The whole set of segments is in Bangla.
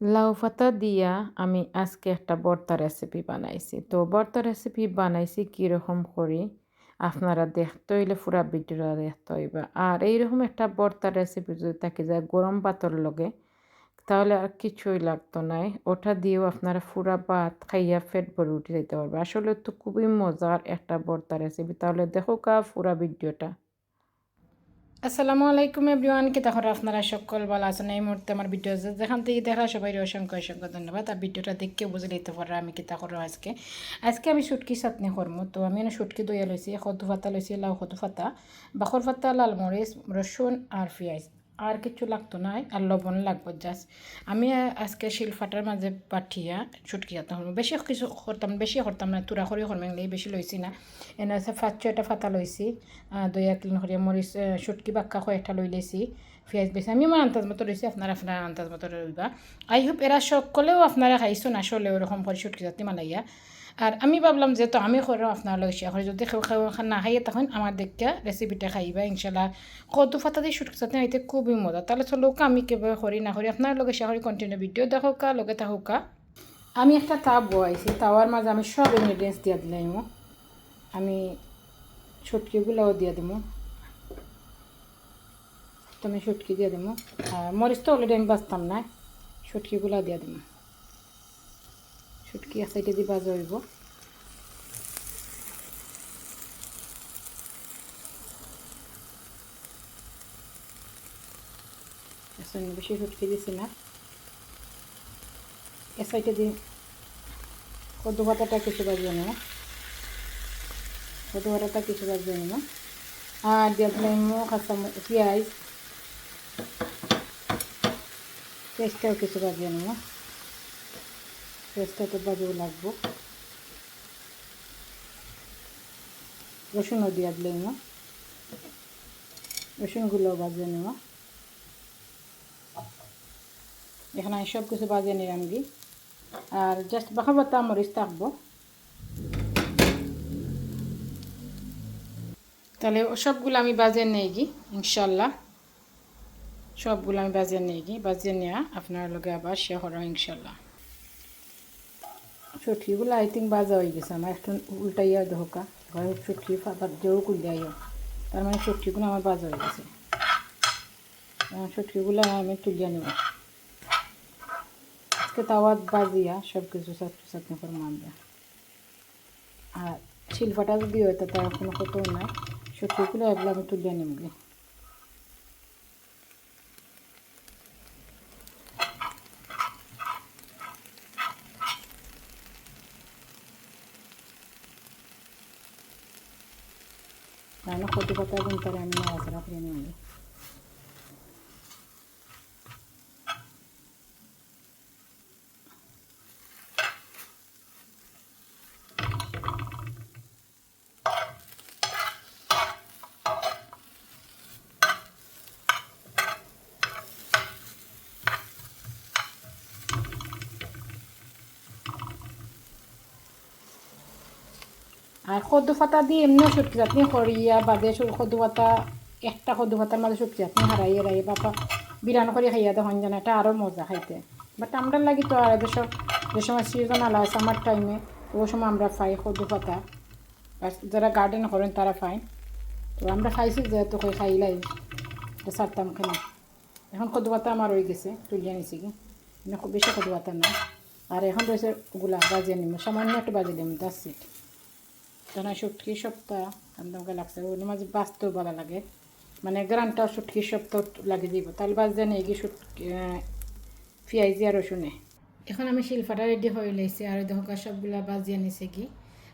লাউ পাতা দিয়া আমি আজকে একটা বর্তা রেসিপি বানাইছি তো বর্তা রেসিপি বানাইছি কীরকম করি আপনারা দেখতে হইলে পুরা ভিডিওটা দেখতে হইবা আর এইরকম একটা বর্তা রেসিপি যদি থাকি যায় গরম ভাতর লগে তাহলে আর কিছুই লাগতো নাই ওটা দিয়েও আপনারা পুরা ভাত খাইয়া ফেট ভরে উঠে যেতে পারবে আসলে তো খুবই মজার একটা বর্তা রেসিপি তাহলে দেখো কা পুরা ভিডিওটা আসসালামু আলাইকুম এভরিওয়ান, কি তখন আপনারা সকল? ভালো আছেন? এই মুহূর্তে আমার ভিডিও যেখান থেকে দেখা সবাই অসংখ্য অসংখ্য ধন্যবাদ। আর ভিডিওটা দেখে বুঝে নিতে পারো আমি কি করো আজকে। আজকে আমি সুটকি চাটনি করব। তো আমি এনে সুটকি দইয়া লইছি সদু ফাতা লইছি, লাউ সদু ফাতা বাখর ফাতা লালমরিচ, রসুন আর পেঁয়াজ। আর কিছু লাগতো না, আর লবণ লাগবো জাস্ট আমি আজকে শিলফাটার মাঝে পাঠিয়া ছুটকি যাতে হলো বেশি কিছু করতাম, বেশি করতাম না, তুরা করি করমেংলি বেশি লইছি না। এনে আছে ফাঁচ ছয়টা ফাতা লইছি দুই এক ক্লিন করিয়া মরিচ ছুটকি বাক্কা কয়েকটা লই লেছি পেঁয়াজ বেশি আমি আমার আন্দাজ মতো রয়েছি আপনারা আপনার আন্দাজ মতো রইবা আই হোপ এরা সকলেও আপনারা খাইছো না আসলে ওরকম করে ছুটকি যাতে মালাইয়া আর আমি ভাবলাম যে তো আমি করো। আপনার লগে শেয়ার যদি না খাইয়ে তখন আমার দেখে রেসিপিটা খাইবা ইনশাল্লাহ কত ফাতা দিয়ে শুটকি সাথে আইতে খুবই মজা। তাহলে চলো আমি কেবে করি, না করি আপনার লগে শেয়ার করি কন্টিনিউ ভিডিও দেখো কা লগে থাকুক। আমি একটা তাপ বয়াইছি, তাওয়ার মাঝে আমি সব ইনগ্রিডিয়েন্টস দিয়ে দিলাম আমি ছুটকিগুলোও দিয়ে দিব তুমি শুটকি দিয়ে দিব আর মরিচ তো অলরেডি আমি বাঁচতাম না, শুটকিগুলো দিয়ে দিব এক সাইডে দিয়ে বাজা হইব। বেশি শুটকি দিছি না। এ দিয়ে কদু পাতাটা কিছু বাজিয়ে নেব। কদু পাতাটা কিছু বাজিয়ে নেব। আর দিয়ে দিলাম কাঁচা পেঁয়াজ। পেঁয়াজটাও কিছু বাজিয়ে নেব। পেঁয়াজটা তো বাজেও লাগবো রসুনও দিয়ে দিলে না রসুনগুলোও বাজিয়ে নেওয়া এখানে আমি সব কিছু বাজিয়ে নিলাম কি আর জাস্ট বাখা বাতা মরিচ থাকব তাহলে সবগুলো আমি বাজিয়ে নিয়ে গি ইনশাল্লাহ, সবগুলো আমি বাজিয়ে নিয়ে গি বাজিয়ে নেওয়া আপনার লগে আবার শেয়ার করা ইনশাল্লাহ। চটকিগুলো আই থিঙ্ক বাজা হয়ে গেছে আমার। একটু উল্টাইয়া ধোকা ঘরে চটকি ফাটার জেও কুলিয়াইও তার মানে চটকিগুলো আমার বাজা হয়ে গেছে। চটকিগুলো আমি তুলিয়া নেব। আজকে তাওয়াত বাজিয়া সব কিছু চাটনি চাটনি করে মানবে। আর শিলফাটা যদি হয় তার কোনো কত নাই। চটকিগুলো এগুলো আমি তুলিয়া নিমগে ನಾನು ಕೊಟ್ಟು ಗೊತ್ತಾಗುಂತಾರೆ ಅನ್ನ ಅವಸರ ಪ್ರೇಮಿಯಲ್ಲಿ আর সদু ফাতা দিয়ে এমনি শুটকি চাটনি করিয়া বাদে সদু ফাতা একটা সদু ফাতার মাঝে শুটকি চাটনি হারাই হারাই বাপা। বিরান করে খাইয়া দেখুন যেন এটা আরও মজা খাইতে। বাট আমরা লাগি তো আর যেসব যে সময় সিজন আলা আছে আমার টাইমে ওই সময় আমরা পাই ফাতা আর যারা গার্ডেন করেন, তারা পাই তো আমরা খাইছি যেহেতু কই খাইলাই সারতাম কেন এখন সদু পাতা আমার হয়ে গেছে তুলিয়া নিছি কি। খুব বেশি সদু পাতা না আর এখন রয়েছে ওগুলা বাজিয়ে নিম সামান্য একটু বাজিয়ে নিম দাস সিট ধনা শুটকি সপ্তাহ আমাকে লাগছে ওর মাঝে বাঁচতেও ভালো লাগে। মানে গ্রানটাও শুটকি সপ্তাহ লাগে দিব। তাহলে বাজতে নেই কি শুটকি পেঁয়াজি আর রসুনে এখন আমি শিলফাটা রেডি হয়ে লাইছি আর দেখা সবগুলা বাজিয়ে নিছে কি।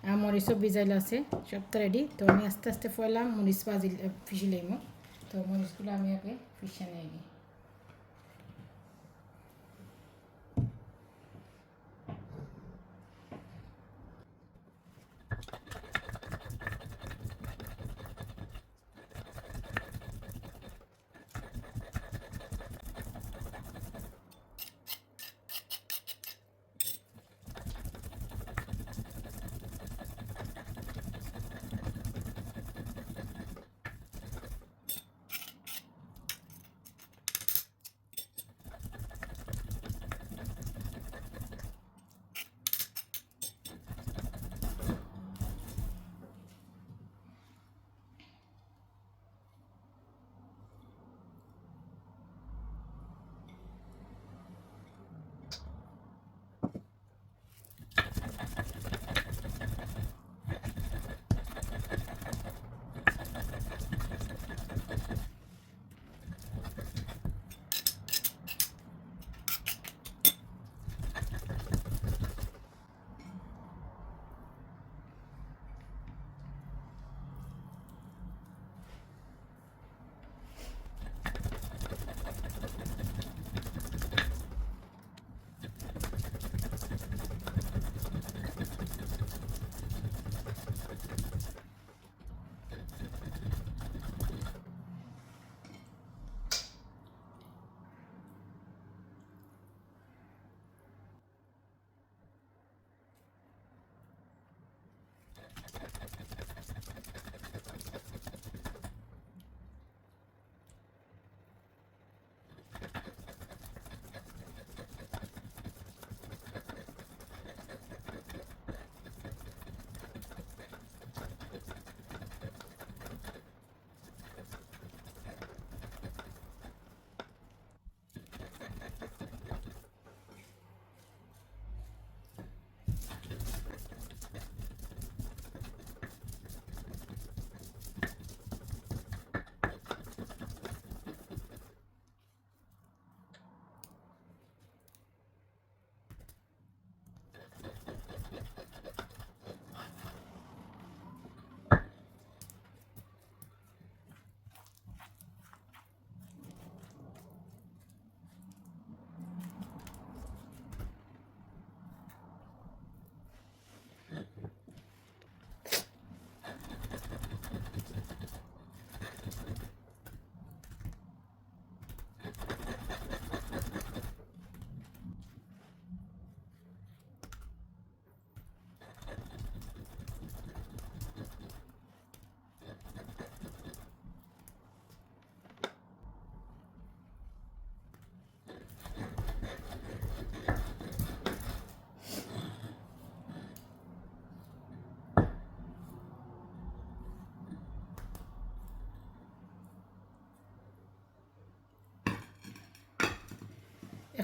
আর মরিচও ভিজাইল আছে সবটা রেডি তো আমি আস্তে আস্তে ফয়লাম মরিচ বাজি ফিসি তো মরিচগুলো আমি আগে ফিসে নিয়ে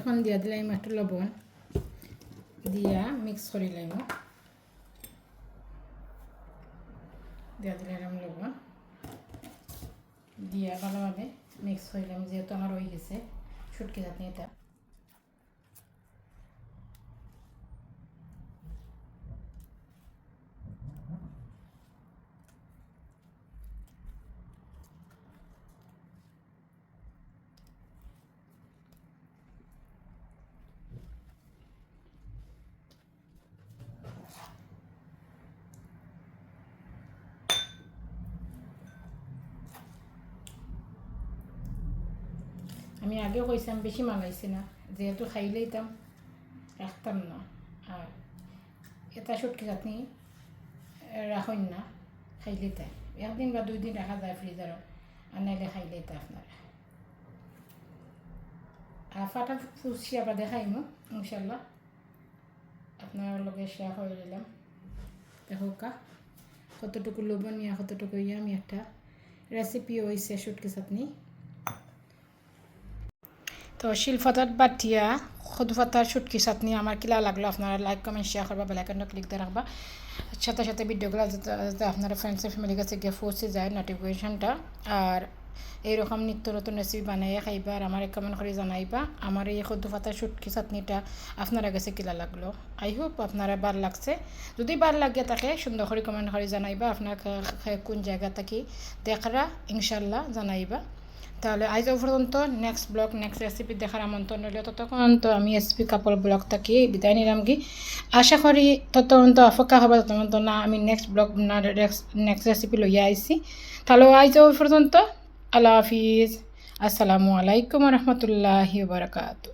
এখন দিয়া দিলাম একটু লবণ। দিয়া মিক্স করে লাইম দিয়া দিলাম লবণ। দিয়া ভালোভাবে মিক্স হইলাম যেহেতু আমার হয়ে গেছে। ছুটকে যাতে এটা। আমি আগেও কইসাম বেশি মালাইছি না। যেহেতু খাইলেই তাম রাখতাম না। আর এটা শুটকি চাটনি রাখুন না খাইলেই তাই একদিন বা দুই দিন রাখা যায় ফ্রিজারত আর নাইলে খাইলেই তাই আপনারা আর ফাটা ফুসিয়া বাদে খাইমো ইনশাল্লাহ আপনার লগে শেয়ার করে দিলাম দেখো কা কতটুকু লোভনীয়, কতটুকু ইয়ে আমি একটা রেসিপি হয়েছে শুটকি চাটনি। তো শিলফাতাত বাটিয়া সদুফাতার শুটকি চাটনি আমার কিলা লাগল। আপনারা লাইক কমেন্ট শেয়ার করবা বেলাইকনটা ক্লিক দিয়ে রাখবা সাথে সাথে ভিডিওগুলো যাতে আপনারা ফ্রেন্ডস ফ্যামিলির কাছে গিয়ে পৌঁছে যায় নোটিফিকেশনটা আর এইরকম নিত্য নতুন রেসিপি বানাইয়া খাইবা আর আমার কমেন্ট করে জানাইবা, আমার এই সদ্য পাতার শুটকি চাটনিটা আপনারা কাছে কিলা লাগল। আই হোপ আপনারা বার লাগছে। যদি বার লাগে তাকে সুন্দর করে কমেন্ট করে জানাইবা। আপনার কোন জায়গা থাকি, দেখরা ইনশাল্লাহ জানাইবা। তাহলে আজ পর্যন্ত নেক্সট ব্লগ নেক্সট রেসিপি দেখার আমন্ত্রণ রইল ততক্ষণ। তো আমি এসপি কাপড় ব্লগ থাকি, বিদায় নিলাম কি আশা করি ততক্ষণ তো অপেক্ষা হবে, ততক্ষণ তো না, আমি নেক্সট ব্লগ না নেক্সট রেসিপি লইয়া আইসি তাহলে আজ পর্যন্ত, আল্লাহ হাফিজ। আসসালামু আলাইকুম রহমতুল্লাহি বারকাতু